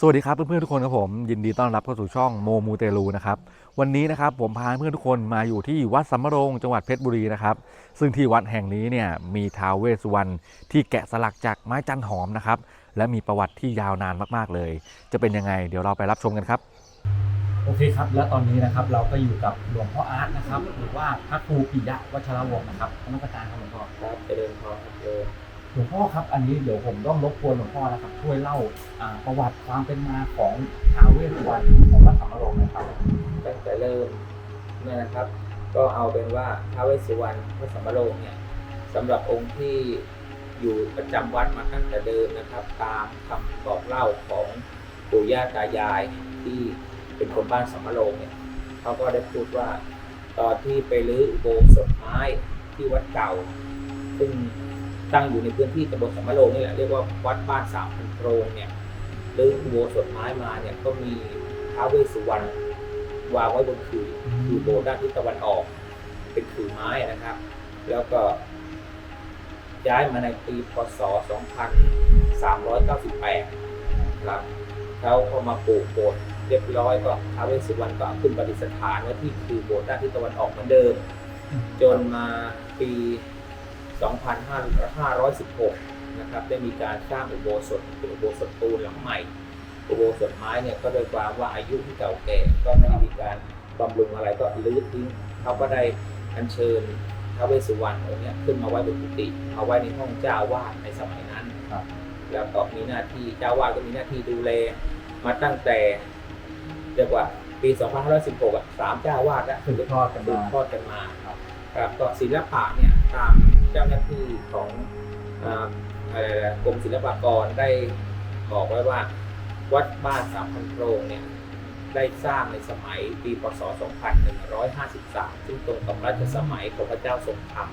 สวัสดีครับเพื่อนๆทุกคนครับผมยินดีต้อนรับเข้าสู่ช่องโมมูเตลูนะครับวันนี้นะครับผมพาเพื่อนทุกคนมาอยู่ที่วัดสัมมะโรงจังหวัดเพชรบุรีนะครับซึ่งที่วัดแห่งนี้เนี่ยมีท้าวเวสสุวรรณที่แกะสลักจากไม้จันหอมนะครับและมีประวัติที่ยาวนานมากๆเลย จะเป็นยังไง เดี๋ยวเราไปรับชมกันครับ โอเคครับ และตอนนี้นะครับเราก็อยู่กับหลวงพ่ออาร์ตนะครับหรือว่าพระครูปิยะวัชรวงศ์นะครับนมัสการครับหลวงพ่อครับเจริญพรครับโยมห ลวงพ่อครับอันนี้เดี๋ยวผมต้องรบกวนหลวงพ่อนะครับ ช่วยเล่าอ่าประวัติความเป็นมาของท้าวเวสสุวรรณของวัดธรรมรงค์นะครับตั้งแต่เริ่มเนี่ยนะครับ ก็เอาเป็นว่าท้าวเวสสุวรรณพระสัมมาโรงเนี่ยสำหรับองค์ที่อยู่ประจำวัดมาตั้งแต่เดิมนะครับ ตามคำบอกเล่าของปู่ย่าตายายที่เป็นคนบ้านสัมมาโรงเนี่ยเขาก็ได้พูดว่าตอนที่ไปรื้ออุโบสถไม้ที่วัดเก่า ซึ่ง ตั้งอยู่ในพื้นที่ตำบลสมโรงนี่แหละเรียกว่าวัดบ้านสามพันโรงเนี่ยรื้ออุโบสถไม้มาเนี่ยก็มีท้าวเวสสุวรรณวางไว้บนคือคือโบสถ์ด้านทิศตะวันออก เป็นขื่อไม้นะครับ แล้วก็ย้ายมาในปีพศ 2398ครับเขาก็มาปลูกโบสถ์เรียบร้อยก็ท้าวเวสสุวรรณก็ขึ้นประดิษฐานไว้ที่คือโบสถ์ด้านทิศตะวันออกเหมือนเดิม จนมาปี 2516 นะครับ ได้มีการสร้างอุโบสถเป็นอุโบสถปูนหลังใหม่ อุโบสถไม้เนี่ยก็โดยความว่าอายุที่เก่าแก่ ก็ไม่ได้มีการบำรุงอะไรก็รื้อทิ้งเขาก็ได้อัญเชิญท้าวเวสสุวรรณองค์เนี้ยขึ้นมาไว้บนกุฏิเอาไว้ในห้องเจ้าวาดในสมัยนั้นครับแล้วก็มีหน้าที่เจ้าวาดก็มีหน้าที่ดูแลมาตั้งแต่เรียกว่าปี 2516อะสามเจ้าวาดแล้วสืบทอดกันสืมาบทอดกันมาครับครับก็ศิลปะเนี่ยตามเจ้าหน้าที่ของอ่าอะไรนะกรมศิลปากรได้บอกไว้ว่า วัดบ้านสามพันโรงเนี่ยได้สร้างในสมัยปีพศ 2153 ซึ่งตรงกับรัชสมัยของพระเจ้าทรงธรรม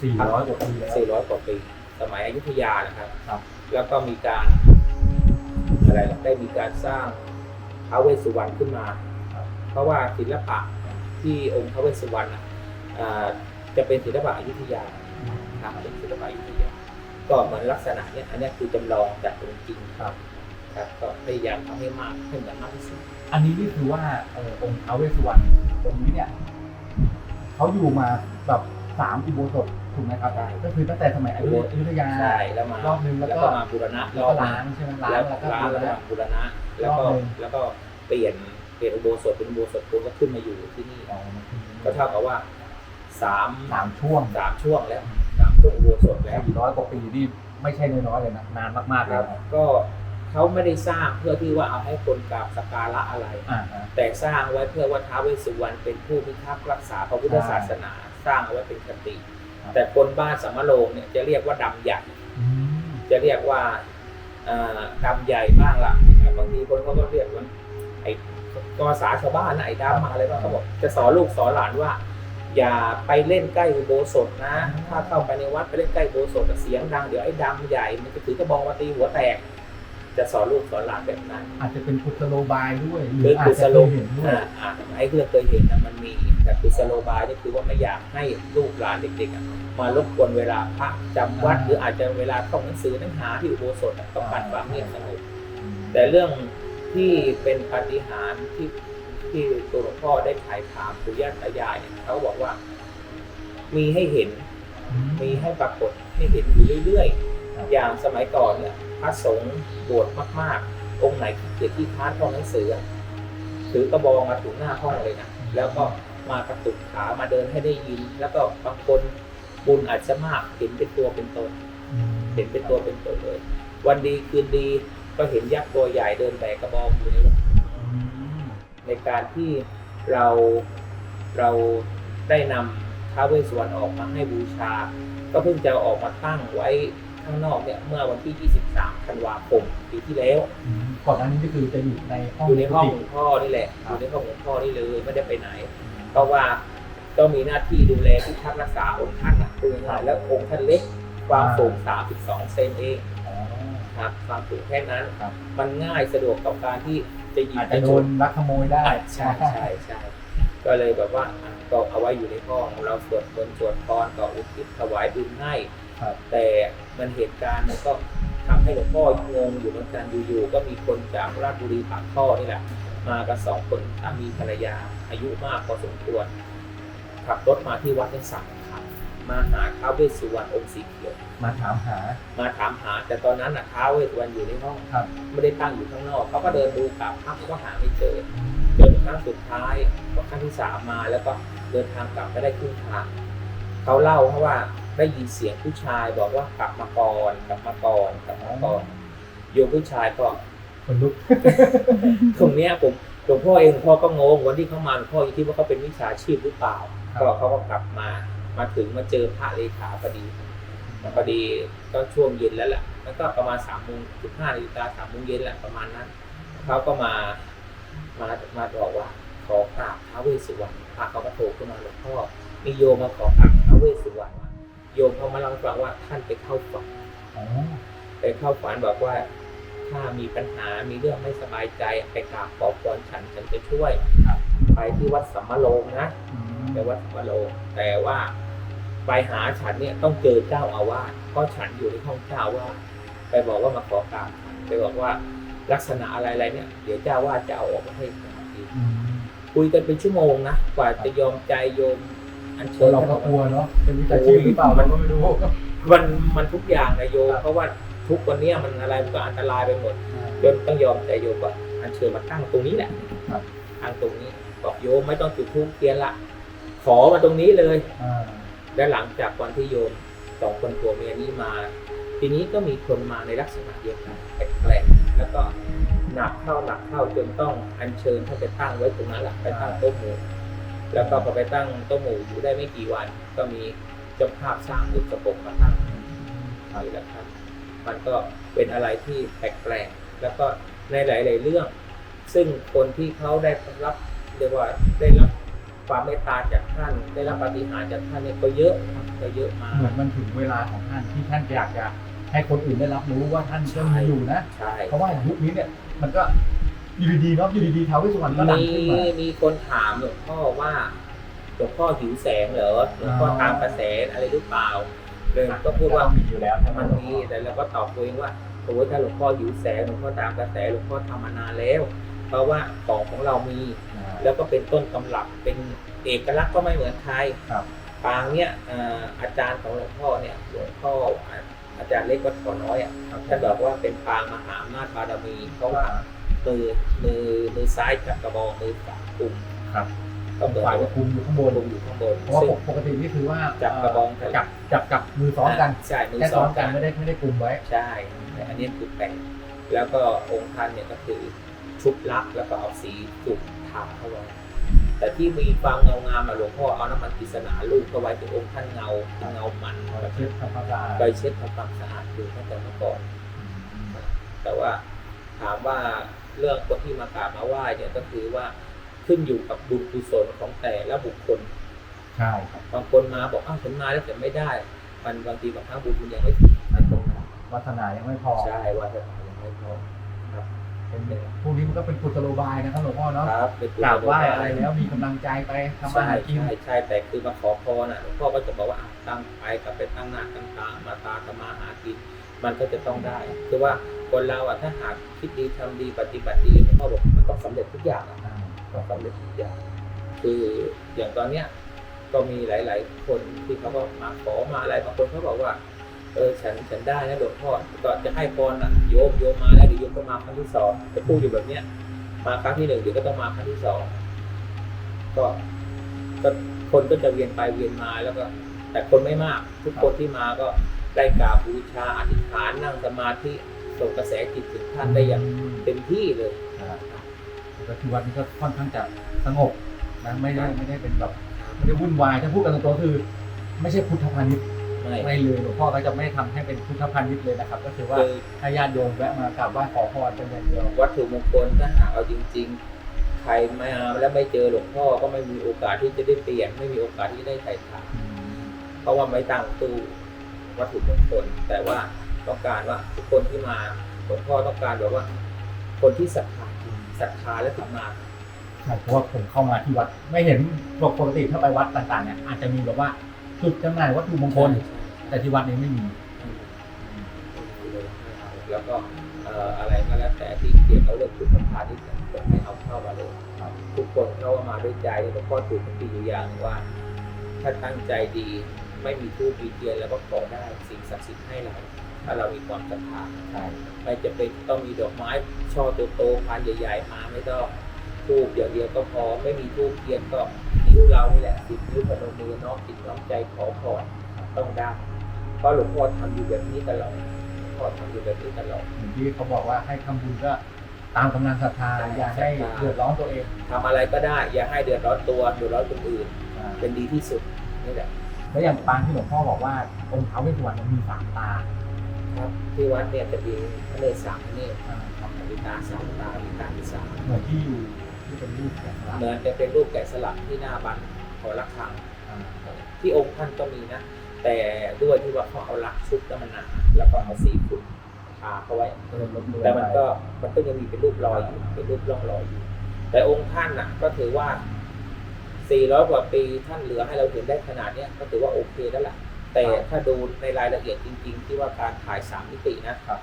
400 กว่าปีแล้ว400 กว่าปี สมัยอยุธยานะครับครับแล้วก็มีการอะไรล่ะได้มีการสร้างท้าวเวสสุวรรณขึ้นมา เพราะว่าศิลปะที่องค์ท้าวเวสสุวรรณอะอ่าจะเป็นศิลปะอยุธยา ครับเป็นศิลปะอยุธยาก็เหมือนลักษณะเนี้ยอันเนี้ยคือจำลองจากองค์จริงครับครับก็พยายามทำให้มากให้เหมือนมากที่สุดอันนี้นี่คือว่าเออองค์ท้าวเวสสุวรรณตรงนี้เนี่ยเขาอยู่มาแบบสามอุโบสถถูกไหมครับใช่ก็คือตั้งแต่สมัยอยุอยุธยาใช่แล้วมารอบนึงแล้วก็มาบูรณะแล้วก็ล้างใช่ไหมล้างแล้วแล้วก็ล้างแล้วก็มาบูรณะแล้วก็รอบหนึ่งแล้วก็เปลี่ยนเปลี่ยนอุโบสถเป็นอุโบสถปูนก็ขึ้นมาอยู่ที่นี่อ๋อก็เท่ากับว่าสามสามช่วงสามช่วงแล้วสามช่วงอุโบสถแล้วสี่ร้อยกว่าปีนี่ไม่ใช่น้อยๆเลยนะนานมากๆคเลยรับนะก็เขาไม่ได้สร้างเพื่อที่ว่าเอาให้คนกราบสักการะอะไร อ่าฮะ แต่สร้างไว้เพื่อว่าท้าวเวสสุวรรณเป็นผู้พิทักษ์รักษาพระพุทธศาสนา สร้างเอาไว้เป็นคติ ครับ แต่คนบ้านสัมมะโรงเนี่ยจะเรียกว่าดำใหญ่อืมจะเรียกว่าเอ่อดำใหญ่บ้างล่ะบางทีคนเขาก็เรียกว่าไอ้กอสาชาวบ้านนะไอ้ดำอะไรบ้างเขาบอกจะสอนลูกสอนหลานว่า อย่าไปเล่นใกล้อุโบสถนะ ถ้าเข้าไปในวัดไปเล่นใกล้อุโบสถเสียงดังเดี๋ยวไอ้ดำใหญ่มันจะถือกระบองมาตีหัวแตก จะสอนลูกสอนหลานแบบนั้น อาจจะเป็นกุศโลบายด้วยหคืรือออาจกุศจะโลเคยเห็นด้วยอ่าอ่าไอ้ที่เราเคยเห็นนะมันมี แต่กุศโลบายนี่คือว่าไม่อยากให้ลูกหลานเด็กๆอะมารบกวนเวลาพระจำวัด หรืออาจจะเวลาท่องหนังสือหนังหาที่อุโบสถอะต้องการความเงียบสงบแต่เรื่องที่เป็นปาฏิหาริย์ที่ ที่ตัวหลวงพ่อได้ถ่ายถามปู่ย่าตายายเนี่ยเขาบอกว่า มีให้เห็น มีให้ปรากฏให้เห็นอยู่เรื่อยครับๆอย่างสมัยก่อนเนี่ยพระสงฆ์บวชมากๆ องค์ไหนที่เกียจที่ค้านท่องหนังสืออะถือกระบองมาถึงหน้าห้องเลยนะแล้วก็มากระตุกขามาเดินให้ได้ยิน แล้วก็บางคนบุญอาจจะมากเห็นเป็นตัวเป็นตนเห็นเป็นตัวเป็นตนเลย วันดีคืนดีก็เห็นยักษ์ตัวใหญ่เดินแบกกระบองอยู่ในวัด ในการที่เราเราได้นำท้าวเวสสุวรรณออกมาให้บูชา ก็เพิ่งจะออกมาตั้งไว้ข้างนอกเนี่ยเมื่อวันที่ 23 ธันวาคมปีที่แล้วอืมก่อนหน้านี้ก็คือจะอยู่ในห้องอยู่ในห้องกุหลฏิวงพ่อนี่แหละคอรับยู่ในห้องหลวงพ่อนี่เลยไม่ได้ไปไหน เพราะว่าก็มีหน้าที่ดูแลพิทักษ์รักษาองค์ท่านนะคือง่ายๆแล้วองค์ท่านเล็กความสูง 32 เซนเอง อ๋อครับความสูงแค่นั้น ครับ มันง่ายสะดวกต่อการที่จะหยิบอาจไปจะโดชนนลักขโมยได้อะใช่ใช่ใช่ก็เลยแบบว่าอะก็เอาไว้อยู่ในห้องเราสวดมนต์สวดพรก็อุทิศถวายบุญให้ครับแต่มันเหตุการณ์มันก็ทำให้หลวงพ่องงอยู่เหมือนกันอยู่ๆก็มีคนจากราชบุรีปากท่อนี่แหละมากันสองคนสามีภรรยาอายุมากพอสมควรขับรถมาที่วัดในสา มคันมาหาท้าวเวสสุวรรณองค์สีเขียวมาถามหา มาถามหา แต่ตอนนั้นน่ะท้าวเวสสุวรรณอยู่ในห้องครับ ไม่ได้ตั้งอยู่ข้างนอกเขาก็เดินดูกลับพักก็หาไม่เจอจนครั้งสุดท้ายพอครั้งที่สามมาแล้วก็เดินทางกลับไปได้ครึ่งทางเขาเล่าเพราะว่าได้ยินเสียงผู้ชายบอกว่ากลับมาก่อนกลับมาก่อนกลับมาก่อนโยมผู้ชายก็คนลุกตรงเนี้ยผมหลวงพ่อเองหลวงพ่อก็งงวันที่เขามาหลวงพ่อคิดว่าเขาเป็นวิชาชีพหรือเปล่าครับก็เขาก็กลับมา มาถึงมาเจอพระเลขาพอดีพอดีก็ช่วงเย็นแล้วแหละแล้วก็ประมาณสามโมงสิบห้านาฬิกาสามโมงเย็นแหละประมาณนั้นเขาก็มามามาบอกว่าขอกราบท้าวเวสสุวรรณพระเขาก็โทรขึ้นมาหลวงพ่อมีโยมมาขอกราบท้าวเวสสุวรรณโยมเขามาเล่าให้ฟังว่าท่านไปเข้าฝันอ๋อไปเข้าฝันบอกว่าถ้ามีปัญหา มีเรื่องไม่สบายใจ ไปกราบขอพรฉัน ฉันจะช่วย ไปที่วัดสัมมาโรงนะอืมไปวัดสัมมาโรงแต่ว่า ไปหาฉันเนี่ยต้องเจอเจ้าอาวาสเพราะฉันอยู่ในห้องเจ้าอาว่าสไปบอกว่ามาขอกราบฉันไปบอกว่าลักษณะอะไรอะไรเนี่ย เดี๋ยวเจ้าอาว่าสจะเอาออกมาให้ฉันทีอืมคุยกันเป็นชั่วโมงนะกว่าจะยอมใจโยม อันคเชินญเราท่านก็ออกกมาลัวเนาะเป็นวิชาชีพหรือเปล่ามันก็ไม่รู้มันมันทุกอย่างนะโยมครับเพราะว่าทุกวันเนี้ยมันอะไรมันก็อันตรายไปหมดจนต้องยอมใจโยมว่าอันเชิญมาตั้งตรงนี้แหละครับตั้งตรงนี้บอกโยมไม่ต้องจุดธูปเทียนละขอมาตรงนี้เลยอ่า และหลังจากวันที่โยมสองคนผัวเมียนี้มา ทีนี้ก็มีคนมาในลักษณะเดียวกันแปลกๆแล้วก็หนักเข้าหนักเข้าจนต้องอัญเชิญท่านไปตั้งไว้ตรงนั้นแหละไปตั้งโต๊ะหมู่แล้วก็พอไปตั้งโต๊ะหมู่อยู่ได้ไม่กี่วัน ก็มีเจ้าภาพสร้างบุษบกมาตั้งนี่แหละครับมันก็เป็นอะไรที่แปลกๆแล้วก็ในหลาย ๆ เรื่อง ซึ่งคนที่เขาได้รับเรียกว่าได้รับ ความเมตตาจากท่านได้รับปาฏิหาริย์จากท่านเนี่ยก็เยอะครับก็เยอะมากเหมือนมันถึงเวลาของท่านที่ท่านอยากจะให้คนอื่นได้รับรู้ว่าท่านยังมีอยู่นะใช่เพราะว่ายุคนี้เนี่ยมันก็อยู่ดีๆเนาะอยู่ดีๆท้าวเวสสุวรรณก็ดังมีขึ้นมามีคนถามหลวงพ่อว่าหลวงพ่อหิวแสงเหรอหลวงพ่อตามกระแสอะไรหรือเปล่าเลยก็พูดว่ามีอยู่แล้วใช่ไหมมันมีแต่เราก็ตอบตัวเองว่าโอ้ยถ้าหลวงพ่อหิวแสงหลวงพ่อตามกระแสหลวงพ่อทำมานานแล้ว เพราะว่าของของเรามีอ่า แล้วก็เป็นต้นตำรับเป็นเอกลักษณ์ก็ไม่เหมือนใครครับ ปางเนี่ยเอ่ออาจารย์ของหลวงพ่อเนี่ยหลวงพ่ออาจารย์เล็กวัดขอน้อยอะครับท่านบอกว่าเป็นปางมหาอำนาจบารมีเพราะว่ามือมือมือซ้ายจับกระบองมือขวากุมครับก็เหมือนฝ่ายกับคุมอยู่ข้างบนกุมอยู่ข้างบนเพราะว่าซึ่งปกตินี่คือว่าจับกระบองจับจับกับมือซ้อนกันใช่มือแค่ซ้ซ้ออนนกักันนไม่ได้ไม่ได้กลุ่มไว้ใช่แต่อันนี้คือแปลกแล้วก็องค์ท่านเนี่ยก็คือชุบลักษณ์แล้วก็เอาสีจุก ทาเข้าไว้แต่ที่มีความเงางามอะหลวงพ่อเอาน้ำมันกฤษณาลูกเข้าไว้ถึงองค์ท่านเงาเงามันเราเช็ดทำความสะอาดไปเช็ดทำความสะอาดดูตั้งแต่เมื่อก่อนแต่ว่าถามว่าเรื่องคนที่มากราบมาไหว้เนี่ยก็คือว่าขึ้นอยู่กับบุญกุศลของแต่ละบุคคลใช่ครับบางคนมาบอกอ้าวฉันมาแล้วแต่ไม่ได้ มันบางทีบางครั้งบุญคุณยังไม่ถึงในตรงนั้นวัฒนายังไม่พอใช่ว่าจะมายังไม่พอ ครับเป็นพวกนี้มันก็เป็นกุศโลบายนะครับหลวงพ่อเนาะครับเป็นกุกศราบโลไหว้บายอะไรแล้วมีกำลังใจไปทำมาใช่หากินใช่ใช่แต่คือมาขอพรน่ะหลวงพ่อก็จะบอกว่าอะตั้งไปกลับไปตั้งหน้าตั้งตามาตาทำมาหากินมันก็จะต้องได้คือว่าคนเราอะถ้าหากคิดดีทำดีปฏิบัติดีหลวงพ่อบอกมันต้องสำเร็จทุกอย่างอะต้องสำเร็จทุกอย่างคืออย่างตอนเนี้ยก็มีหลาย ๆ คนที่เขาก็มาขอมาอะไรบางคนเขาบอกว่า เออฉันฉันได้นะหลวงพ่อก็จะให้พรอะโยมโยมมาแล้วเดี๋ยวโยมก็มาครั้งที่สองจะพูดอยู่แบบเนี้ยมาครั้งที่หนึ่งเดี๋ยวก็ต้องมาครั้งที่สองก็ก็คนก็จะเวียนไปเวียนมาแล้วก็ แต่คนไม่มาก ทุกคนที่มาก็ได้กราบบูชาอธิษฐานนั่งสมาธิส่งกระแสจิตถึงท่านได้อย่างเต็มที่เลยก็คือวัดนี้ก็ค่อนข้างจะสงบนะไม่ได้ไม่ได้เป็นแบบไม่ได้วุ่นวายถ้าพูดกันตรงๆคือ ไม่ใช่พุทธพาณิชย์ ไม่ไม่เลยหลวงพ่อก็จะไม่ทำให้เป็นพุทธพาณิชย์เลยนะครับ ก็คือว่าคือถ้าญาติโยมแวะมากราบไหว้ขอพรเป็นอย่างเดียววัตถุมงคลถ้าหากเอาจริง ๆ ใครมาแล้วไม่เจอหลวงพ่อก็ไม่มีโอกาสที่จะได้เปลี่ยน ไม่มีโอกาสที่จะได้ไถ่ถามเพราะว่าไม่ตั้งตู้วัตถุมงคล แต่ว่าต้องการว่าทุกคนที่มาหลวงพ่อต้องการแบบว่า คนที่ศรัทธาจริงศรัทธาและถึงมาใช่เพราะว่าผมเข้ามาที่วัด ไม่เห็นปกติถ้าไปวัดต่างๆเนี่ยอาจจะมีแบบว่า จุดจำหน่ายวัตถุมงคล แต่ที่วัดนี้ไม่มี แล้วก็เอ่ออะไรก็แล้วแต่ที่เกี่ยวกับเรื่องพุทธพาณิชย์เนี่ยจะไม่เอาเข้ามาเลยครับทุกคนเข้ามาด้วยใจหลวงพ่อถือเป็นปีอยู่อย่างหนึ่งว่า ถ้าตั้งใจดีไม่มีทูปมีเทียนแล้วก็ขอได้สิ่งศักดิ์สิทธิ์ให้เรา ถ้าเรามีความศรัทธาใช่ไม่จะเป็นต้องมีดอกไม้ช่อโตๆพันใหญ่ ๆ มาไม่ต้อง ทูบเดียวเดียวก็พอไม่มีทูบเทียนก็นิ้วเรานี่แหละสิบนิ้วพนมมือน้อมจิตน้อมใจขอพรต้องได้เพราะหลวงพ่อทำอยู่แบบนี้ตลอดหลวงพ่อทำอยู่แบบนี้ตลอดเหมือนที่เขาบอกว่าให้ทำบุญก็ตามกำลังศรัทธาอย่าให้เดือดร้อนตัวเองทำอะไรก็ได้ อย่าให้เดือดร้อนตัวเดือดร้อนคนอื่น อ่าเป็นดีที่สุดนี่แหละแล้วอย่างปางที่หลวงพ่อบอกว่าองค์ท้าวเวสสุวรรณมันมีสามตาครับที่วัดเนี่ยจะมีพระเนตรสามพระเนตรอ่าครับมีตาสามตามีตาที่สามเหมือนที่อยู่ ที่เป็นรูปแกะสลักเหมือนจะเป็นรูปแกะสลักที่หน้าบันขอระฆังอ่าที่องค์ท่านก็มีนะ แต่ด้วยที่ว่าเขาเอาลักชุบแล้วมันหนาแล้วก็เอาสีฝุ่นทาเข้าไว้ ก็เลยลบเลือนแต่มันไปก็มันก็ยังมีเป็นรูปรอยอยู่เป็นรูปร่องรอยอยู่ แต่องค์ท่านน่ะ ก็ถือว่า 400 กว่าปีท่านเหลือให้เราเห็นได้ขนาดเนี้ยก็ถือว่าโอเคแล้วล่ะ แต่ถ้าดูในรายละเอียดจริง ๆ ที่ว่าการถ่ายสามมิตินะครับ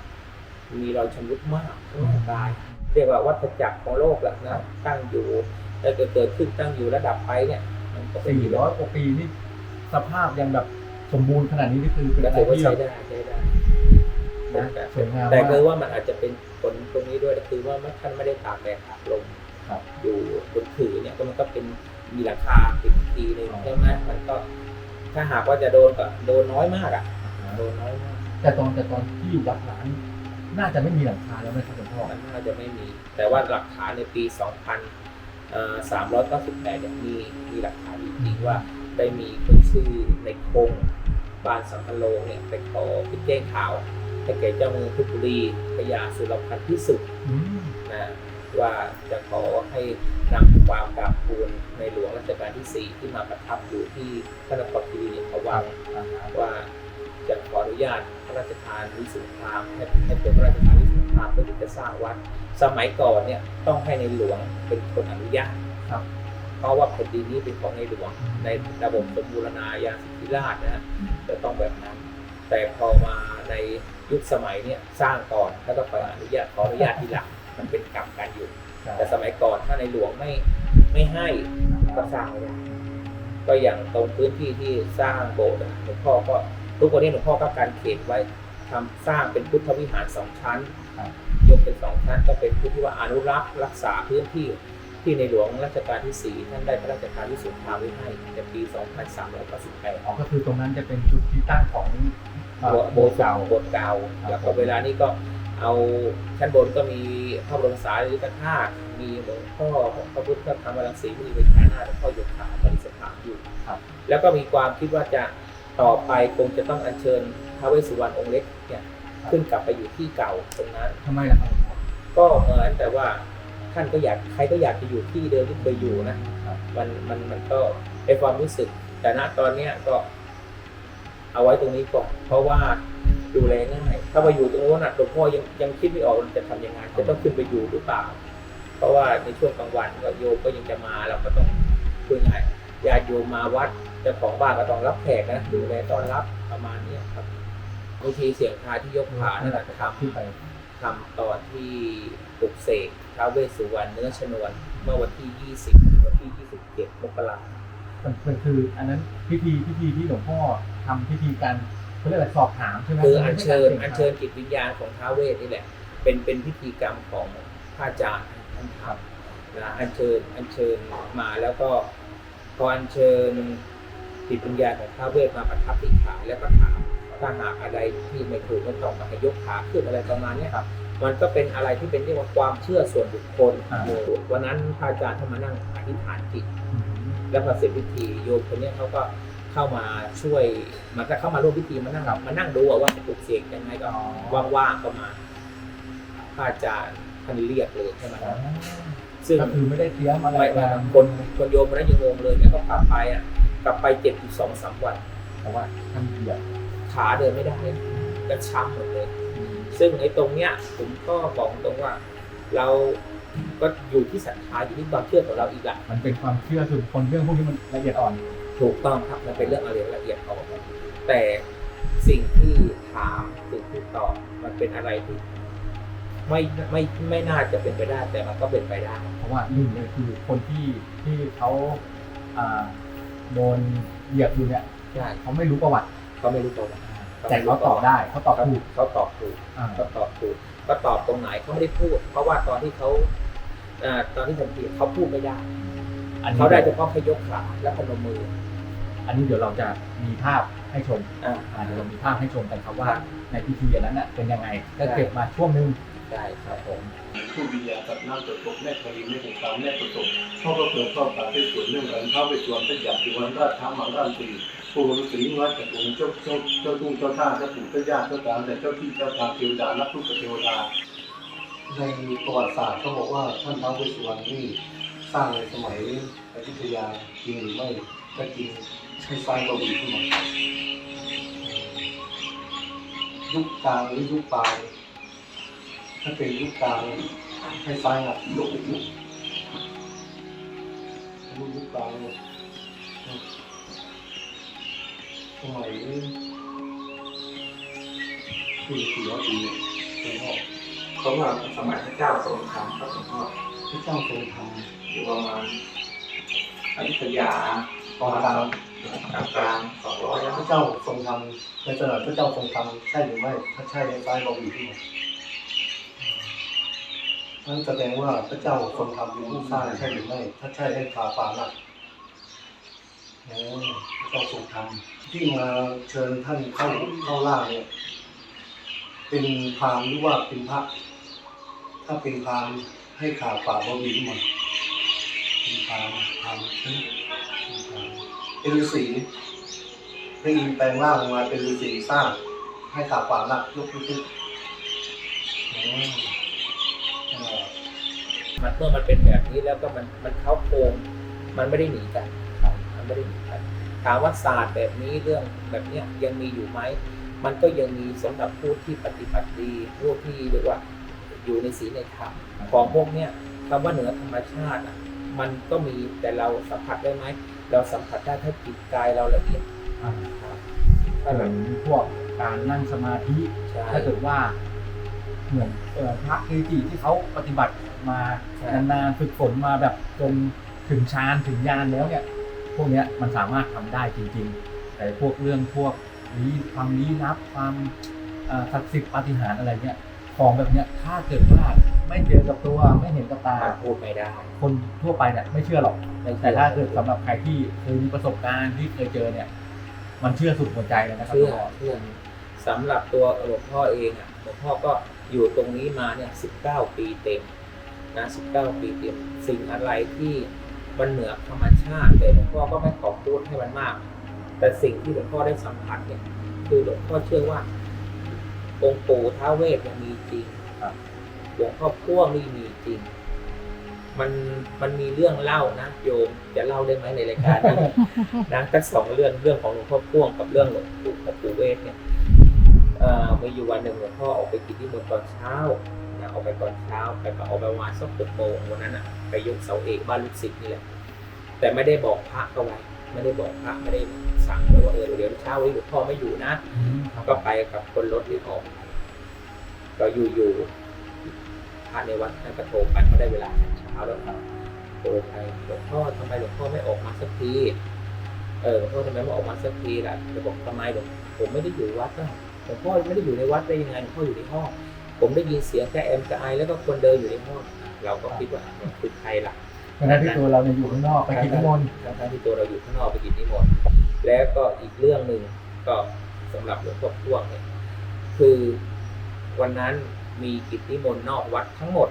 มีรอยชำรุดมากทั้งร่างกาย เรียกว่าวัฏจักรของโลกแหละนะตั้งอยู่แล้วก็เกิดขึ้นตั้งอยู่ระดับไปเนี่ย มันก็เป็นสี่ร้อยกว่าปีนี่สภาพยังแบบสมบูรณ์ขนาดนี้นี่คือเป็นก็อะไรถือว่าที่ใช้แบบได้ใช้ได้นะสวยงามแต่มาคือกว่ามันอาจจะเป็นผลตรงนี้ด้วยคือว่าท่านไม่ได้ตากแดดตากลมครับอยู่บนถือเนี่ยก็มันก็เป็นมีราคาติดทีหนึงใช่ไหมมันก็ถ้าหากว่าจะโดนก็โดนน้อยมากอะโดนน้อยมากแต่ตอนแต่ตอนที่อยู่วัดร้าน น่าจะไม่มีหลังคาแล้วนะครับหลวงพ่อมันน่าจะไม่มี แต่ว่าหลักฐานในปี 2398เนี่ยมีมีหลักฐานจริงๆว่าได้มีคนชื่อในคงบานสัมพันโลงเนี่ยไปขอไปแจ้งข่าวให้แก่เจ้าเมืองเพชรบุรีพญาสุรพันธ์พิสุทธิ์อืมนะว่าจะขอให้นำความกราบทูลในหลวงรัชกาลที่ 4 ที่มาประทับอยู่ที่พระนครคีรีเขาวังอ่าฮะว่า จะขออนุญาตพระราชทานวิสุทธิพรามให้ให้เป็นพระราชทานวิสุทธิพรามเพื่อที่จะสร้างวัด สมัยก่อนเนี่ยต้องให้ในหลวงเป็นคนอนุญาตครับ เพราะว่าแผ่นดินนี้เป็นของในหลวงในระบบสมบูรณาญาสิทธิราชย์นะฮะจะต้องแบบนั้น แต่พอมาในยุคสมัยเนี่ยสร้างก่อนแล้วก็ขออนุญาตขออนุญาตทีหลังมันเป็นกรรมกันอยู่ แต่สมัยก่อนถ้าในหลวงไม่ไม่ให้ก็สร้างไม่ได้ก็อย่างตรงพื้นที่ที่สร้างโบสถ์อะหลวงพ่อก็ ทุกวันนี้หลวงพ่อก็การเขตไว้ทำสร้างเป็นพุทธวิหารสองชั้นครับยกเป็นสองชั้นก็เป็นพื้นที่ว่าอนุรักษ์รักษาพื้นที่ที่ในหลวงรัชกาลที่สี่ท่านได้พระราชทานวิสุทธิภาไว้ให้ในปี 2398อ๋อก็คือตรงนั้นจะเป็นจุดที่ตั้งของเอ่อโบสถ์เก่าโบสถ์เก่าครับแล้วก็เวลานี้ก็เอาชั้นบนก็มีพระบรมสารีริกธาตุมีหลวงพ่อพระพุทธธรรมรังสีมีเป็นชานาถหลวงพ่อหยกขาวปฏิสถานอยู่ครับแล้วก็มีความคิดว่าจะ ต่อไปคงจะต้องอัญเชิญท้าวเวสสุวรรณองค์เล็กเนี่ยขึ้นกลับไปอยู่ที่เก่าตรงนั้น ทำไมล่ะครับหลวงพ่อก็เหมือนแต่ว่าท่านก็อยากใครก็อยากจะอยู่ที่เดิมที่เคยอยู่นะครับมันมันมันก็เป็นความรู้สึก แต่ณตอนเนี้ยก็เอาไว้ตรงนี้ก่อนเพราะว่าดูแลง่ายถ้ามาอยู่ตรงโน้นน่ะหลวงพ่อยังยังคิดไม่ออกว่าจะทำยังไงจะต้องขึ้นไปอยู่หรือเปล่า เพราะว่าในช่วงกลางวันก็โยมก็ยังจะมาเราก็ต้องคุยง่ายญาติโยมมาวัด เจ้าของบ้านก็ต้องรับแขกนะดูแลต้อนรับประมาณเนี้ยครับบางทีเสียงทายที่ยกขานั่นแหละทำขึ้นไปทำตอนที่ปลุกเสกท้าวเวสสุวรรณเนื้อชนวน เมื่อวันที่ 20 วันที่ 27มกราคมมันมันคือ อันนั้นพิธีพิธีที่หลวงพ่อทำพิธีการเขาเรียกอะไรสอบถามใช่ไหมคืออัญเชิญไม่ใช่อัการญเชิญจิตวิญญาณของท้าวเวสนี่แหละ เป็นเป็นพิธีกรรมของพระอาจารย์ท่านทำนะอัญเชิญอัญเชิญมาแล้วก็พออัญเชิญ จิตวิญญาณของท้าวเวสมาประทับที่ขาแล้วก็ถามถ้าหากอะไรที่ไม่ถูกไม่ต้องมาให้ยกขาขึ้นอะไรประมาณเนี้ยครับ มันก็เป็นอะไรที่เป็นเรียกว่าความเชื่อส่วนบุคคลอ่าวันนั้นพระอาจารย์ท่านมานั่งอธิษฐานจิตอืมแล้วพอเสร็จพิธีโยมคนเนี้ยเขาก็เข้ามาช่วยมันก็เข้ามาร่วมพิธีมานั่งมานั่งดูอะว่าจะปลุกเสกยังไงก็อ๋อว่างๆก็มาพระอาจารย์ท่านเรียกเลยใช่ไหมอ๋อซึ่งก็คือไม่ได้เตรียมอะไรไม่ไม่มาคนคนโยมมันนั้นยังงงเลยเนี่ยก็กลับไปอะ กลับไปเจ็บอยู่สองสามวันแต่ว่าท่านเหยียบขาเดินไม่ได้ก็ช้ำหมดเลย ซึ่งไอ้ตรงเนี้ยผมก็บอกตรงว่า เราก็อยู่ที่ศรัทธาอยู่ที่ความเชื่อของเราอีกแหละมันเป็นความเชื่อส่วนบุคคนเรื่องพวกนี้มันละเอียดอ่อน ถูกต้องครับมันเป็นเรื่องอะไรละเอียดอ่อนแต่สิ่งที่ถามสิ่งที่ตอบมันเป็นอะไรที่ไม่ไม่ไม่น่าจะเป็นไปได้แต่มันก็เป็นไปได้ เพราะว่าหนึ่งเลยคือคนที่ที่เขาอ่า โดนเหยียบอยู่เนี่ยใช่เขาไม่รู้ประวัติ เขาไม่รู้ตัวว่าแต่เขาตอบได้เขาตอบถูกเขาตอบถูกอ่าเขาตอบถูกก็ตอบตรงไหนเขาไม่ได้พูด เพราะว่าตอนที่เขาอ่าตอนที่ผมผิดเขาพูดไม่ได้อันนี้เขาได้เฉพาะแค่ยกขาและพนมมือ อันนี้เดี๋ยวเราจะมีภาพให้ชมอ่าอ่าเดี๋ยวเรามีภาพให้ชมกันครับว่าในพิธีอันนั้นน่ะเป็นยังไงก็ใช่เก็บมาช่วงหนึงได้ครับผม ผู้วิญญาณตัดน้ำตัดตกแม่คดีแม่ของการแม่ประสบเข้าก็เปิดเข้าปากได้ส่วนเรื่องการเข้าไปส่วนเป็นอย่างที่วันราชธรรมราชสีผู้ฤาษีวัดจากองเจ้าเจ้าเจ้าทุ่งเจ้าท่าเจ้าปู่เจ้าย่าเจ้าตาแต่เจ้าที่เจ้าทางเทวดานักลูกเทวดาในประวัติศาสตร์เขาบอกว่าท่านท้าวเวสสุวรรณนี่สร้างในสมัยอยุธยาจริงหรือไม่ถ้าจริงใช้สร้างกวีขึ้นมายุคกลางหรือยุคปลายถ้าเป็นยุคกลาง ให้สร้างอะยุคยุคยุคยุกลางเนี่ยสมัยสี่สี่ร้อยปีเนี่ยเป็นพ่อเขาว่าสมัยพระเจ้าทรงธรรมครับหลวงพ่อพระเจ้าทรงทอยู่ประมาณอยุธยาำตอนกลางกลางกลางสองร้อยพระเจ้าทรงทำในสมัยพระเจ้าทรงทำใช่หรือไม่ถ้าใช่ให้ซ้ายเราอยู่ที่ไหน นั่นแสดงว่าพระเจ้าทรงทำเป็นผู้สร้างใช่หรือไม่ ถ้าใช่ให้พาปานักโอ้พระเจ้าทรงทำที่มาเชิญท่านเข้าเข้าล่างเนี่ยเป็นพราหมหรือว่าเป็นพระ ถ้าเป็นพรามให้ข่าป่าบวินมาเป็นพรามพรามเป็นพราหมณ์เป็นฤาษีได้ยินแปลงร่างมาเป็นฤาษีสร้าง ให้ข่าป่านักลุกขึ้นอ๋ออ่า มันเมื่อมันเป็นแบบนี้แล้วก็มันมันเข้าโครงมันไม่ได้หนีกันมันไม่ได้หนีกันถามว่าศาสตร์แบบนี้เรื่องแบบเนี้ยยังมีอยู่ไหมมันก็ยังมีสำหรับผู้ที่ปฏิบัติดีผู้ที่เรียกว่าอยู่ในศีลในธรรมของพวกเนี้ยคำว่าเหนือธรรมชาติอะมันก็มีแต่เราสัมผัสได้ไหมเราสัมผัสได้ถ้าจิตกายเราละเอียดอ่าครับถ้าเหมือนพวกการนั่งสมาธิใช่ถ้าเกิดว่า เหมือนพระเกจิที่เขาปฏิบัติมานานๆฝึกฝนมาแบบจนถึงฌานถึงญาณแล้วเนี่ยพวกเนี้ยมันสามารถทำได้จริง ๆ แต่พวกเรื่องพวกลี้ความลี้ลับความศักดิ์สิทธิ์ปาฏิหาริย์อะไรเนี่ยของแบบเนี้ยถ้าเกิดว่าไม่เจอกับตัวไม่เห็นกับตาพูดไม่ได้ คนทั่วไปเนี่ยไม่เชื่อหรอก แต่ถ้าเกิดสำหรับใครที่เคยมีประสบการณ์ที่เคยเจอเนี่ย มันเชื่อสุดหัวใจเลยนะครับเชื่อเชื่อสำหรับตัวหลวงพ่อเองอะหลวงพ่อก็ อยู่ตรงนี้มาเนี่ยสิบเก้าปีเต็มนะสิบเก้าปีเต็มสิ่งอะไรที่มันเหนือธรรมชาติแต่หลวงพ่อก็ไม่ขอพูดให้มันมาก แต่สิ่งที่หลวงพ่อได้สัมผัสเนี่ย คือหลวงพ่อเชื่อว่า องค์ปู่ท้าวเวสยังมีจริงครับหลวงพ่อพ่วงนี่มีจริง มันมันมีเรื่องเล่านะโยมจะเล่าได้ไหมในรายการนี้นะก็สองเรื่องเรื่องของหลวงพ่อพ่วงกับเรื่องหลวงปู่กับปู่เวทเนี่ยเอ่อ มีอยู่วันหนึ่งหลวงพ่อออกไปกินที่เมืองตอนเช้านะออกไปตอนเช้าไปก็ออกไปประมาณสักหกโมงวันนั้นอะไปยกเสาเอกบ้านลูกศิษย์นี่แหละแต่ไม่ได้บอกพระก็ไว้ไม่ได้บอกพระไม่ได้สั่งเลยว่าเออเดี๋ยวเช้าวันนี้หลวงพ่อไม่อยู่นะก็ไปกับคนรถที่ออกก็อยู่อยู่พระในวัดท่านก็โทรไปเขาได้เวลาเช้าแล้วครับโทรไปหลวงพ่อทำไมหลวงพ่อไม่ออกมาสักทีเออหลวงพ่อทำไมไม่ออกมาสักทีล่ะจะบอกทำไมหลวงผมไม่ได้อยู่วัดนะ หลวงพ่อไม่ได้อยู่ในวัดได้ยังไงหลวงพ่ออยู่ในห้อง ผมได้ยินเสียงแค่แอมกับไอแล้วก็คนเดินอยู่ในห้อง เราก็คิดว่ามันคือใครล่ะเพราะฉะนั้นที่ตัวเราเนี่ยอยู่ข้างนอกไปกินน้ำมนต์ทั้งๆที่ตัวเราอยู่ข้างนอกไปกินนิมนต์แล้วก็อีกเรื่องหนึ่งก็สำหรับหลวงพ่อพ่วงเนี่ยคือวันนั้นมีกิจนิมนต์นอกวัดทั้งหมด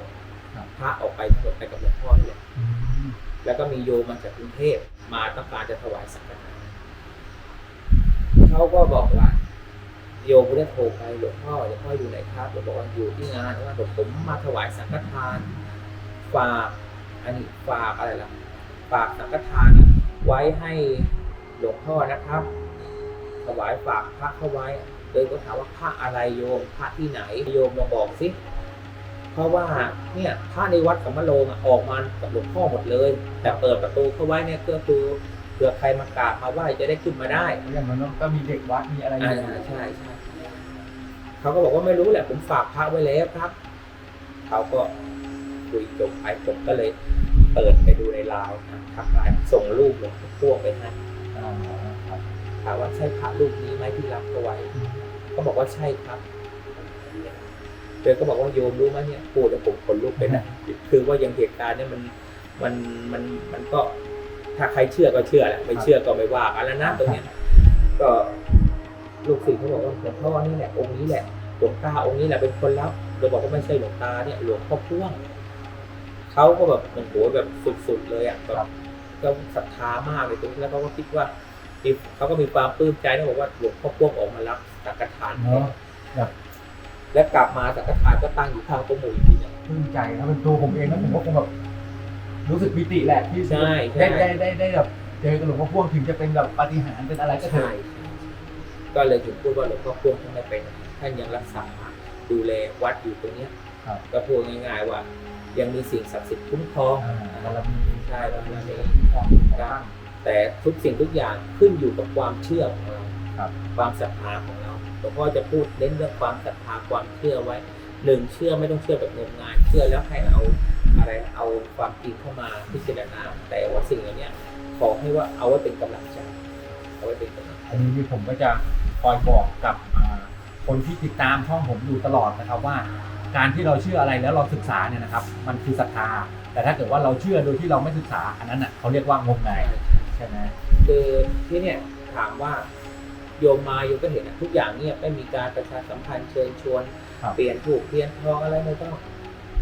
พระออกไปทั้งหมดไปกับหลวงพ่อนี่แหละแล้วก็มีโยมมาจากกรุงเทพมาต้องการจะถวายสังฆทานเขาก็บอกว่า โยมได้โทรไปหลวงพ่อหลวงพ่ออยู่ไหนครับหลวงบอกว่าอยู่ที่งานว่าผมมาถวายสังฆทานฝากอันนี้ฝากอะไรล่ะฝากสังฆทานไว้ให้หลวงพ่อนะครับ ถวายฝากพระเข้าไว้เลยก็ถามว่าพระอะไรโยมพระที่ไหนโยมลองบอกสิเพราะว่าเนี่ยพระในวัดสัมมาโรงออกมากับหลวงพ่อหมดเลย แต่เปิดประตูเข้าไว้เนี่ยก็คือ ผื่อใครมากราบมาไหว้จะได้ขึ้นมาได้อย่างนั้นก็มีเด็กวัดมีอะไรออ่ายู่ใช่ใช่เขาก็บอกว่าไม่รู้แหละผมฝากพระไว้แล้วครับ เขาก็คุยจบไปผมก็เลย เปิดไปดูในไลน์ทักไลน์ส่งรูปหลวงพ่วงไปให้อ่าครับถามว่าใช่พระรูปนี้ไหมที่รับเอาไว้ก็บอกว่าใช่ครับเธอก็บอกว่าโยมรู้ไหมเนี่ยพูดแล้วผมขนลุกไปนะคือว่ายังเหตุการณ์เนี่ยมันมันมันมันก็ ถ้าใครเชื่อก็เชื่อแหละไม่เชื่อก็ไม่ว่ากันแล้วนะตรงเนี้ยก็ลูกศิษย์เขาบอกว่าหลวงพ่อนี่แหละองค์นี้แหละหลวงตาองค์นี้แหละเป็นคนรับเราบอกว่าไม่ใช่หลวงตาเนี่ยหลวงพ่อพ่วงเขาก็แบบมันโหแบบสุดๆเลยอะแบบก็ศรัทธามากเลยตรงนี้แล้วเขาก็คิดว่ามีเขาก็มีความปลื้มใจนะบอกว่าหลวงพ่อพ่วงออกมารับสังฆทานเนาะแบบและกลับมาสังฆทานก็ตั้งอยู่ข้างต้นหมูอีกทีหนึงปลื้มใจนะเป็นตัวผมเองนะผมก็คงแบบ รู้สึกปิติแหละที่ใช่ใช่ ได้ได้ได้ได้แบบเจอกับหลวงพ่อพ่วงถึงจะเป็นแบบปาฏิหาริย์เป็นอะไรก็เถใช่อะก็เลยถึงพูดว่าหลวงพ่อพ่วงท่านไม่ไปไหนท่านยังรักษาดูแลวัดอยู่ตรงเนี้ยครับก็พูดง่ายๆว่า ยังมีสิ่งศักดิ์สิทธิ์คุ้มครองอ่าบารมีใช่บารมีความตั้งแต่ทุกสิ่งทุกอย่างขึ้นอยู่กับความเชื่อของเราครับ ความศรัทธาของเราหลวงพ่อจะพูดเน้นเรื่องความศรัทธาความเชื่อไว้หนึ่งเชื่อไม่ต้องเชื่อแบบงมงายเชื่อแล้วให้เอา อะไรเอาความจริงเข้ามาพิจารณา แต่ว่าสิ่งเหล่านี้ขอให้ว่าเอาไว้เป็นกำลังใจเอาไว้เป็นกำลังใจอันนี้ที่ผมก็จะคอยบอกกับอ่าคนที่ติดตามช่องผมอยู่ตลอดนะครับว่า การที่เราเชื่ออะไรแล้วเราศึกษาเนี่ยนะครับ มันคือศรัทธา แต่ถ้าเกิดว่าเราเชื่อโดยที่เราไม่ศึกษาอันนั้นอะเขาเรียกว่างมงายใช่ไหมคือที่เนี่ยถามว่าโยมมาโยมก็เห็นอะทุกอย่างเนี่ยไม่มีการประชาสัมพันธ์เชิญชวน เปลี่ยนถูกเปลี่ยนทองอะไรไม่ต้อง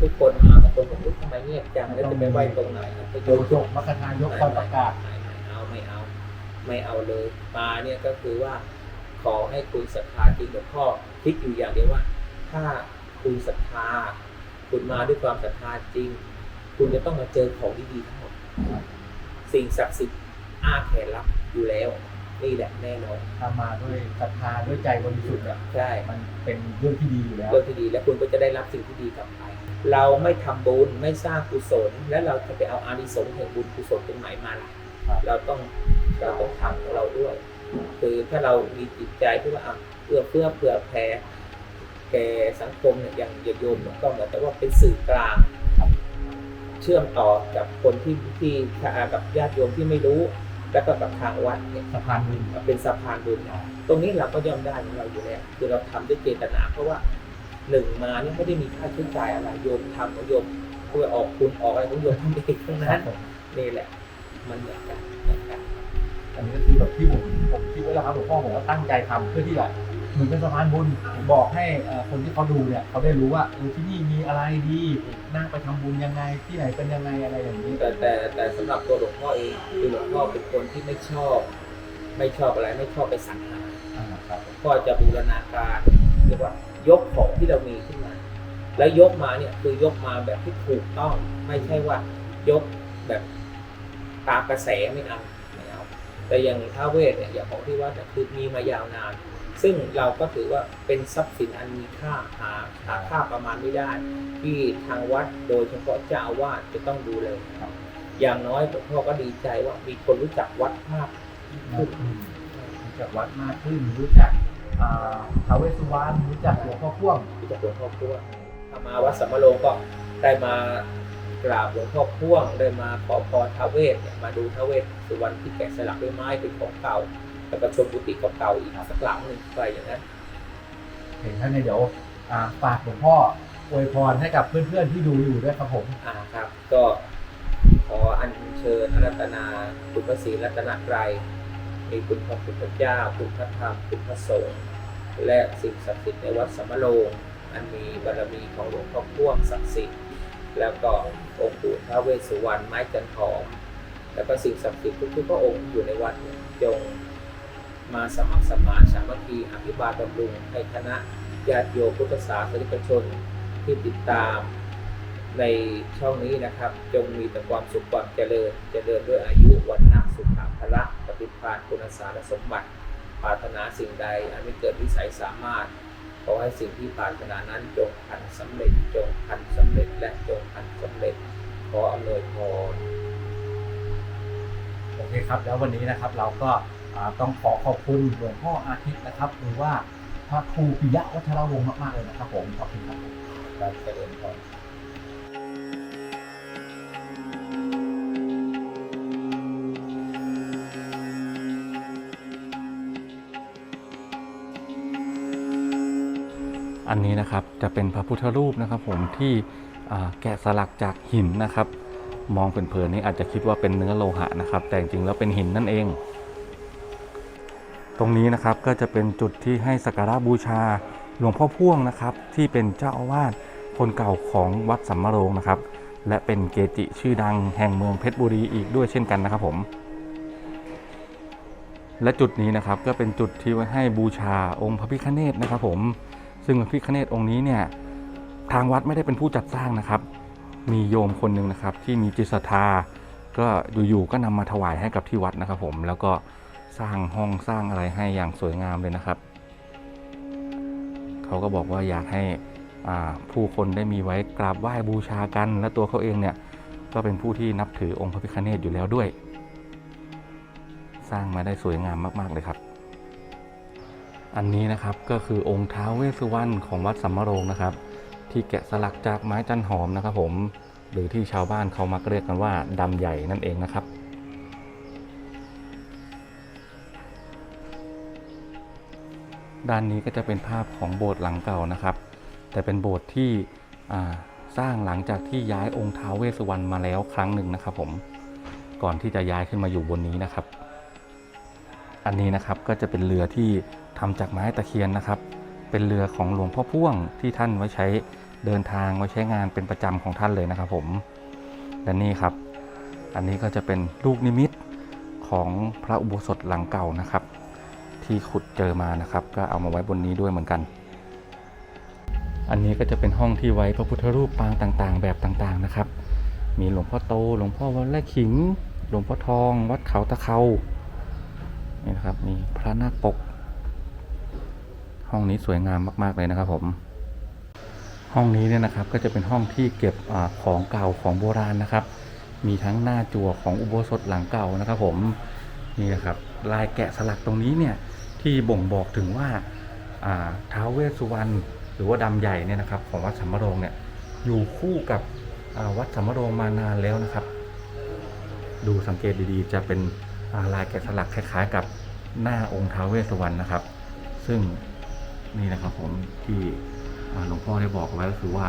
ทุกคนมาบางคนบอกว่าทำไมเงียบจังแล้วจะไปไหว้ตรงไหนครับไปโยโยจกมัคคทายกคอยประกาศไม่ไม่เอาไม่เอา ไม่เอาเลยมาเนี่ยก็คือว่า ขอให้คุณศรัทธาจริงกับพ่อคิดอยู่อย่างเดียวว่า ถ้าคุณศรัทธา คุณมาด้วยความศรัทธาจริง คุณจะต้องมาเจอของดีๆทั้งหมดสิ่งศักดิ์สิทธิ์อ้าแขนรับอยู่แล้วนี่แหละแน่นอนถ้ามาด้วยศรัทธาด้วยใจบริสุทธิ์อะใช่ มันเป็นเรื่องที่ดีอยู่แล้ว เรื่องที่ดีและคุณก็จะได้รับสิ่งที่ดีกลับไป เราไม่ทำบุญไม่สร้างกุศล และเราจะไปเอาอานิสงส์แห่งบุญกุศลตรงไหนมาล่ะครับเราต้องเราต้องทำของเราด้วย คือถ้าเรามีจิตใจที่ว่าอะเอื้อเพื่อเผื่อแผ่แก่สังคมเนี่ยอย่างอย่างโยมเนี่ยก็เหมือนกับว่าเป็นสื่อกลางเชื่อมต่อกับคนที่ที่กับญาติโยมที่ไม่รู้ แล้วก็กับทางวัดเนี่ยสะพานบุญเป็นสะพานบุญตรงนี้เราก็ย่อมได้ของเราอยู่แล้วคือเราทำด้วยเจตนาเพราะว่า หนึ่งมาเนี่ยไม่ได้มีค่าใช้จ่ายอะไรโยมทำของโยมเพื่อออกคุณออกอะไรของโยมทำเองทั้งนั้นนี่แหละ มันเหมือนกันเหมือนกันอันนี้ก็คือแบบที่ผมผมคิดไว้แล้วครับหลวงพ่อผมก็ตั้งใจทำเพื่อที่แบบเหมือนเป็นสะพานบุญบอกให้เอ่อคนที่เขาดูเนี่ยเขาได้รู้ว่าเออที่นี่มีอะไรดีนั่งไปทำบุญยังไงที่ไหนเป็นยังไงอะไรอย่างนี้ แต่แต่แต่สำหรับตัวหลวงพ่อเองคือหลวงพ่อเป็นคนที่ไม่ชอบ ไม่ชอบอะไรไม่ชอบไปสรรหาอ่าครับก็จะบูรณาการเรียกว่า ยกของที่เรามีขึ้นมา แล้วยกมาเนี่ยคือยกมาแบบที่ถูกต้อง ไม่ใช่ว่ายกแบบตามกระแสไม่เอาไม่เอาแต่อย่างท้าเวทเนี่ยอย่างของที่วัดเนี่คือมีมายาวนาน ซึ่งเราก็ถือว่าเป็นทรัพย์สินอันมีค่าหาหาค่าประมาณไม่ได้ ที่ทางวัดโดยเฉพาะเจ้าอาวาสจะต้องดูเลยอย่างน้อยหลวงพ่อก็ดีใจว่ามีคนรู้จักวัดมากขึ้นรู้จักวัดมากขึ้นรู้จัก ท้าวเวสสุวรรณรู้จักหลวงพ่อพ่วงที่จะหลวงพ่อพ่วงถ้ามาวัดสัมมาโลงก็ได้มากราบหลวงพ่อพ่วงได้มาขอพรท้าวเวสเนี่ยมาดูท้าวเวสสุวรรณที่แกะสลักด้วยไม้เป็นของเก่าแล้วก็ชมกุฏิเก่าๆอีกสักหลังหนึ่งไปอย่างนั้นเห็นท่านเนี่ยเดี๋ยวอ่าฝากหลวงพ่ออวยพรให้กับเพื่อนๆที่ดูอยู่ด้วยครับผมอ่าครับ ก็ขออัญเชิญอารัตนาคุณพระศรีรัตนตรัยมีคุณพระพุทธเจ้า คุณพระธรรม คุณพระสงฆ์ และสิ่งศักดิ์สิทธิ์ในวัดสมมาโลงอันมีบารมีของหลวงพ่อพ่วงศักดิ์สิทธิ์แล้วก็องค์ปู่ท้าเวสสุวรรณไม้จันทอง แล้วก็สิ่งศักดิ์สิทธิ์ทุกๆพระองค์อยู่ในวัดจงมาสมัครสมานสามัคคีอภิบาลบำรุงให้คณะญาติโยมพุทธศาสนิกชนที่ติดตามในช่องนี้นะครับ จงมีแต่ความสุขความเจริญ เจริญด้วยอายุวันนะสุขภาละปฏิภาณคุณสารสมบัติ ปรารถนาสิ่งใดอันไม่เกิดวิสัยสามารถขอให้สิ่งที่ปรารถนานั้นจงพันสำเร็จจงพันสำเร็จและจงพันสำเร็จขออำนวยพรโอเคครับแล้ววันนี้นะครับเราก็อ่าต้องขอขอบคุณหลวงพ่ออาทิตย์นะครับหรือว่าพระครูปิยะวัชรวงศ์มากๆเลยนะครับผมขอบคุณครับครับเจริญพร อันนี้นะครับจะเป็นพระพุทธรูปนะครับ ผมที่แกะสลักจากหินนะครับ มองเผินๆนี่อาจจะคิดว่าเป็นเนื้อโลหะนะครับ แต่จริงๆแล้วเป็นหินนั่นเอง ตรงนี้นะครับก็จะเป็นจุดที่ให้สักการะบูชาหลวงพ่อพ่วงนะครับ ที่เป็นเจ้าอาวาสคนเก่าของวัดสัมมาโรงนะครับ และเป็นเกจิชื่อดังแห่งเมืองเพชรบุรีอีกด้วยเช่นกันนะครับผมและจุดนี้นะครับก็เป็นจุดที่ไว้ให้บูชาองค์พระพิฆเนศนะครับผม ซึ่งพระพิฆเนศองค์นี้เนี่ยทางวัดไม่ได้เป็นผู้จัดสร้างนะครับ มีโยมคนหนึ่งนะครับ ที่มีจิตศรัทธาก็อยู่ๆก็นำมาถวายให้กับที่วัดนะครับ ผมแล้วก็สร้างห้องสร้างอะไรให้อย่างสวยงามเลยนะครับเขาก็บอกว่าอยากให้ผู้คนได้มีไว้กราบไหว้บูชากัน และตัวเขาเองเนี่ยก็เป็นผู้ที่นับถือองค์พระพิฆเนศอยู่แล้วด้วย สร้างมาได้สวยงามมาก ๆ เลยครับ อันนี้นะครับก็คือองค์ท้าวเวสสุวรรณของวัดสัมมาโรงนะครับ ที่แกะสลักจากไม้จันหอมนะครับผมหรือที่ชาวบ้านเขามักเรียกกันว่าดำใหญ่นั่นเองนะครับ ด้านนี้ก็จะเป็นภาพของโบสถ์หลังเก่านะครับ แต่เป็นโบสถ์ที่สร้างหลังจากที่ย้ายองค์ท้าวเวสสุวรรณมาแล้วครั้งหนึ่งนะครับ ผมก่อนที่จะย้ายขึ้นมาอยู่บนนี้นะครับ อันนี้นะครับก็จะเป็นเรือที่ ทำจากไม้ตะเคียนนะครับ เป็นเรือของหลวงพ่อพ่วงที่ท่านไว้ใช้เดินทางไว้ใช้งานเป็นประจำของท่านเลยนะครับผมและนี่ครับ อันนี้ก็จะเป็นลูกนิมิตของพระอุโบสถหลังเก่านะครับ ที่ขุดเจอมานะครับ ก็เอามาไว้บนนี้ด้วยเหมือนกัน อันนี้ก็จะเป็นห้องที่ไว้พระพุทธรูปปางต่างๆ แบบต่างๆนะครับ มีหลวงพ่อโตหลวงพ่อวัดไร่ขิงหลวงพ่อทอง วัดเขาตะเคานี่นะครับมีพระนาคปก ห้องนี้สวยงามมาก ๆ เลยนะครับผมห้องนี้เนี่ยนะครับก็จะเป็นห้องที่เก็บอของเก่าของโบราณนะครับ มีทั้งหน้าจั่วของอุโบสถหลังเก่านะครับ ผมนี่นะครับลายแกะสลักตรงนี้เนี่ยที่บ่งบอกถึงว่าท้าวเวสสุวรรณหรือว่าดำใหญ่เนี่ยนะครับ ของวัดสัมมโรงเนี่ยอยู่คู่กับวัดสัมมโรงมานานแล้วนะครับ ดูสังเกตดีๆ จะเป็นลายแกะสลักคล้าย ๆ กับหน้าองค์ท้าวเวสสุวรรณนะครับ ซึ่ง นี่นะครับผมที่หลวงพ่อได้บอกไว้ก็คือว่า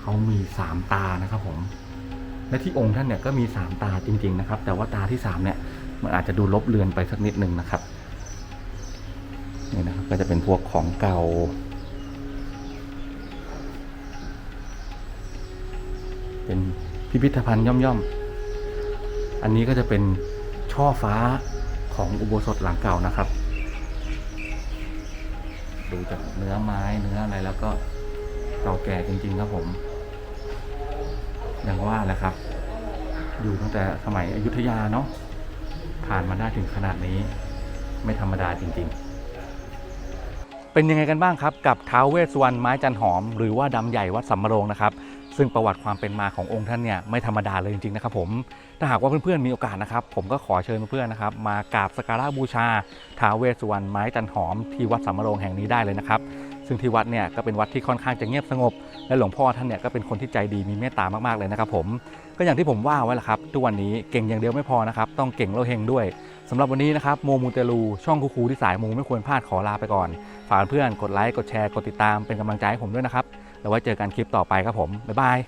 เขามีสามตานะครับผม และที่องค์ท่านเนี่ยก็มีสามตาจริง ๆ นะครับ แต่ว่าตาที่สามเนี่ยมันอาจจะดูลบเลือนไปสักนิดนึงนะครับนี่นะครับก็จะเป็นพวกของเก่าเป็นพิพิธภัณฑ์ย่อมๆ อันนี้ก็จะเป็นช่อฟ้าของอุโบสถหลังเก่านะครับ ดูจากเนื้อไม้เนื้ออะไรแล้วก็เก่าแก่จริง ๆ ครับผม อย่างว่าแหละครับ อยู่ตั้งแต่สมัยอยุธยาเนาะผ่านมาได้ถึงขนาดนี้ไม่ธรรมดาจริง ๆ เป็นยังไงกันบ้างครับ กับท้าวเวสสุวรรณไม้จันหอม หรือว่าดำใหญ่วัดสัมมโรงนะครับ ซึ่งประวัติความเป็นมาขององค์ท่านเนี่ยไม่ธรรมดาเลยจริงๆนะครับผมถ้าหากว่าเพื่อนๆมีโอกาสนะครับ ผมก็ขอเชิญเพื่อนๆนะครับ มากราบสักการะบูชาท้าวเวสสุวรรณไม้จันหอมที่วัดสัมมะโรงแห่งนี้ได้เลยนะครับ ซึ่งที่วัดเนี่ยก็เป็นวัดที่ค่อนข้างจะเงียบสงบ และหลวงพ่อท่านเนี่ยก็เป็นคนที่ใจดีมีเมตตามากๆเลยนะครับผมก็อย่างที่ผมว่าไว้แหละครับทุกวันนี้เก่งอย่างเดียวไม่พอนะครับต้องเก่งแล้วเฮงด้วยสำหรับวันนี้นะครับโมมูเตลูช่องคูคูที่สายมูไม่ควรพลาดขอลาไปก่อน ฝากเพื่อนกดไลค์กดแชร์กดติดตามเป็นกำลังใจให้ผมด้วยนะครับ แล้วไว้เจอกันคลิปต่อไปครับผมบ๊ายบาย